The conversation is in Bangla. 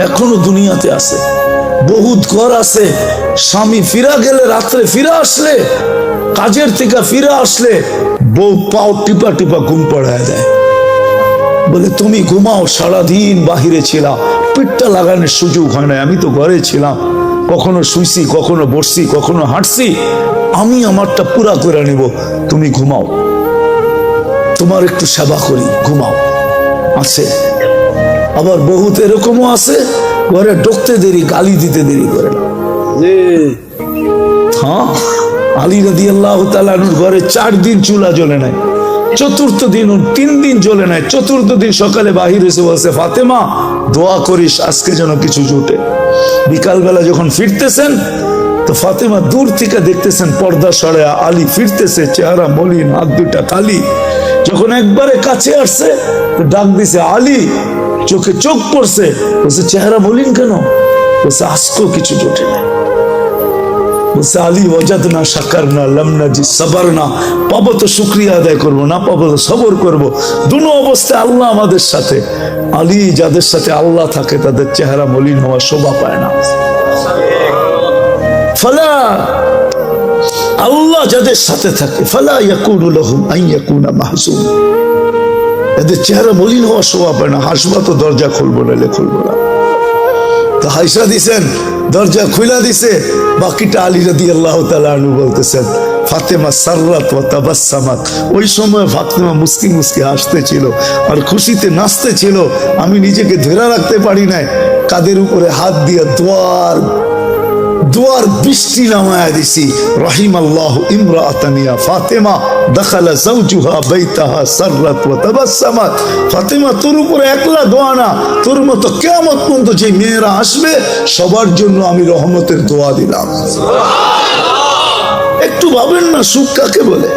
এখনও দুনিয়াতে আছে। বহুত ঘর আছে। স্বামী ফিরা গেলে, রাত্রে ফিরে আসলে, কাজের থেকে ফিরে আসলে, বউ পাও টিপা টিপা ঘুম পড়ায় দেয়। বলে, তুমি ঘুমাও, সারাদিন বাহিরে ছিলাম পিঠটা লাগানোর সুযোগ হয় না আমি তো ঘরে ছিলাম। কখনো শুইছি, কখনো বসছি, কখনো হাঁটছি। আমি আমারটা পুরা করে নিব। তুমি ঘুমাও। তোমার একটু সেবা করি। ঘুমাও। আছে। আবার বহুত এরকমও আছে ঘরে ঢুকতে দেরি গালি দিতে দেরি করে না। হ্যাঁ আলী রাদি আল্লাহ তালানুর ঘরে চার দিন চুলা জ্বলে নাই চতুর্থ দিন তিন দিন জ্বলে নাই চতুর্থ দিন সকালে বাহির এসে বলছে ফাতেমা দোয়া করিস আজকে যেন কিছু জুটে। বিকালবেলা যখন ফিরতেছেন তো ফাতেমা দূর থেকে দেখতেছেন পর্দা সরে আলী ফিরতেছে চেহারা মলিন হাত দুটা খালি যখন একবারে কাছে আসছে তো ডাক দিছে আলী চোখে চোখ পড়ছে, বলছে, চেহারা মলিন কেন? বলছে, আজকেও কিছু জোটে নাই। বলছে, আলী ওজাদ না, সাকার না লামনা জি, সবার না তো শুক্রিয়া আদায় করব, না পাবো তো সবর করব। দুনো অবস্থায় আল্লাহ আমাদের সাথে। আলী, যাদের সাথে আল্লাহ থাকে, তাদের চেহারা মলিন হওয়া শোভা পায় না। ফালা, আল্লাহ যাদের সাথে থাকে, ফালা ইয়াকুনু এদের চেহারা মলিন হওয়া শোভা পায় না। হাসবা তো দরজা খুলবো না খুলবো না। হাইসা দিছেন, দরজা খুলা দিছে। বাকিটা আলী রাদি আল্লাহ বলতেছেন, ফাতেমা সার্রাত ও তাবাসামাত ওই সময় ফাতেমা মুস্কি মুস্কি হাসতেছিল আর খুশিতে নাচতেছিল আমি নিজেকে ধরে রাখতে পারি নাই। কাদের উপরে হাত দিয়ে দোয়ার দোয়ার বৃষ্টি নামায়া দিছি। রহিম আল্লাহ ইমরাতানিয়া ফাতেমা, দখালা সাররাত তাবাসসামাত ফাতেমা, তোর উপরে একলা দোয়া না, তোর মতো পর্যন্ত যে মেয়েরা আসবে, সবার জন্য আমি রহমতের দোয়া দিলাম। একটু ভাবেন না, সুখ কাকে বলে?